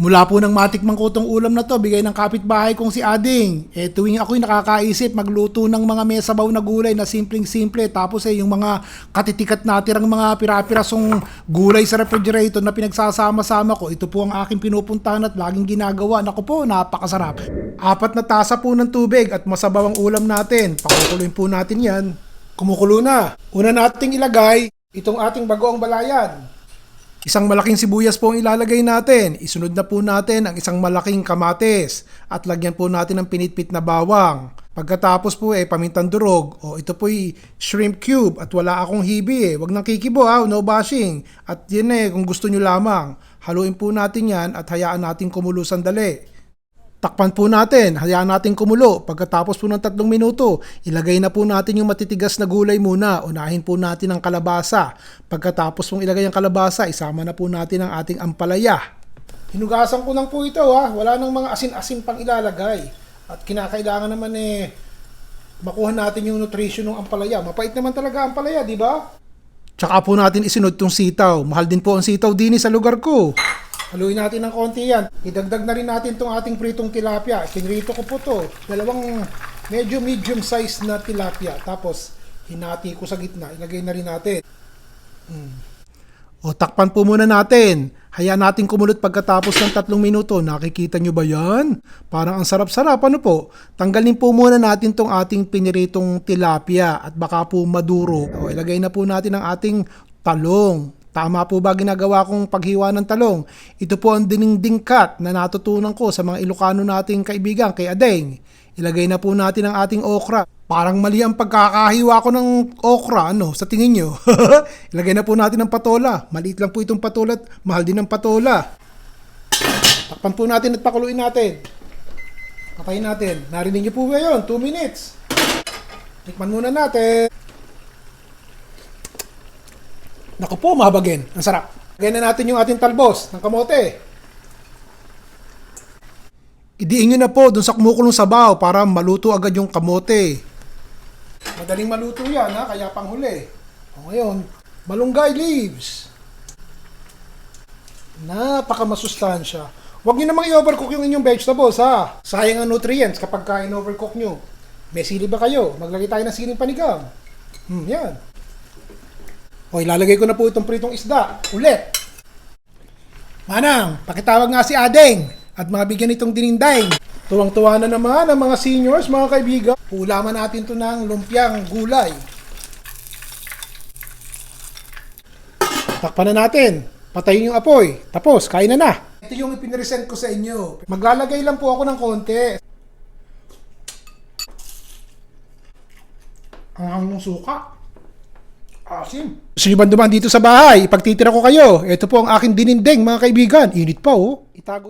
Mula po nang matikman ko tong ulam na to, bigay ng kapitbahay kong si Ading. Eh tuwing ako'y nakakaisip magluto ng mga mesabaw na gulay na simpleng-simple tapos eh yung mga katitikat natirang mga pirapirasong gulay sa refrigerator na pinagsasama-sama ko, ito po ang aking pinupuntahan at laging ginagawa. Naku po, napakasarap. Apat na tasa po ng tubig at masabaw ang ulam natin. Pakukuluin po natin yan. Kumukulo na. Una nating ilagay itong ating bagoong balayan. Isang malaking sibuyas po ang ilalagay natin. Isunod na po natin ang isang malaking kamates at lagyan po natin ng pinitpit na bawang. Pagkatapos po eh pamintang durog o ito po shrimp cube at wala akong hibi eh. Huwag nang kikibo ha, no bashing. At yun eh kung gusto nyo lamang. Haluin po natin yan at hayaan natin kumulo sandali. Takpan po natin, hayaan natin kumulo. Pagkatapos po ng tatlong minuto, ilagay na po natin yung matitigas na gulay muna. Unahin po natin ang kalabasa. Pagkatapos pong ilagay ang kalabasa, isama na po natin ang ating ampalaya. Hinugasan ko lang po ito ha. Wala nang mga asin-asin pang ilalagay. At kinakailangan naman eh makuha natin yung nutrition ng ampalaya. Mapait naman talaga ang ampalaya, di ba? Tsaka po natin isunod tong sitaw. Mahal din po ang sitaw din sa lugar ko. Haluin natin ng konti yan. Idagdag na rin natin tong ating pritong tilapia. Pinrito ko po to. Dalawang medyo medium size na tilapia. Tapos, hinati ko sa gitna. Ilagay na rin natin. Hmm. O, takpan po muna natin. Hayaan natin kumulot pagkatapos ng tatlong minuto. Nakikita nyo ba yan? Parang ang sarap-sarap. Ano po? Tanggalin po muna natin tong ating piniritong tilapia at baka po maduro. O, ilagay na po natin ang ating talong. Tama po ba ginagawa kong paghiwa ng talong? Ito po ang diningding cut na natutunan ko sa mga Ilocano nating kaibigan kay Adeng. Ilagay na po natin ang ating okra. Parang mali ang pagkakahiwa ko ng okra, ano, sa tingin nyo. Ilagay na po natin ang patola. Maliit lang po itong patola at mahal din ang patola. Takpan po natin at pakuluin natin. Patayin natin. Narinig niyo po ba yun? 2 minutes. Tikman muna natin. Naku po, mahabagin. Ang sarap. Lagyan na natin yung ating talbos ng kamote. Idiin nyo na po dun sa kumukulong sabaw para maluto agad yung kamote. Madaling maluto yan ha, kaya panghuli. O ngayon, malunggay leaves. Napaka masustansya. Huwag nyo namang i-overcook yung inyong vegetables ha. Sayang ang nutrients kapag ka in-overcook nyo. May sili ba kayo? Maglagay tayo ng siling panigang. Hmm, yan. O, ilalagay ko na po itong pritong isda. Ulit. Manang, pakitawag nga si Adeng at mabigyan itong dininday. Tuwang-tuwa na naman ang mga seniors, mga kaibigan. Ulaman natin to ng lumpiang gulay. Takpan na natin. Patayin yung apoy. Tapos, kain na na. Ito yung ipinresent ko sa inyo. Maglalagay lang po ako ng konti. Ang hangong suka. Asim. Nyo ba dumaan dito sa bahay? Ipagtitira ko kayo. Ito po ang aking dinindeng, mga kaibigan. Init pa, oh. Itago.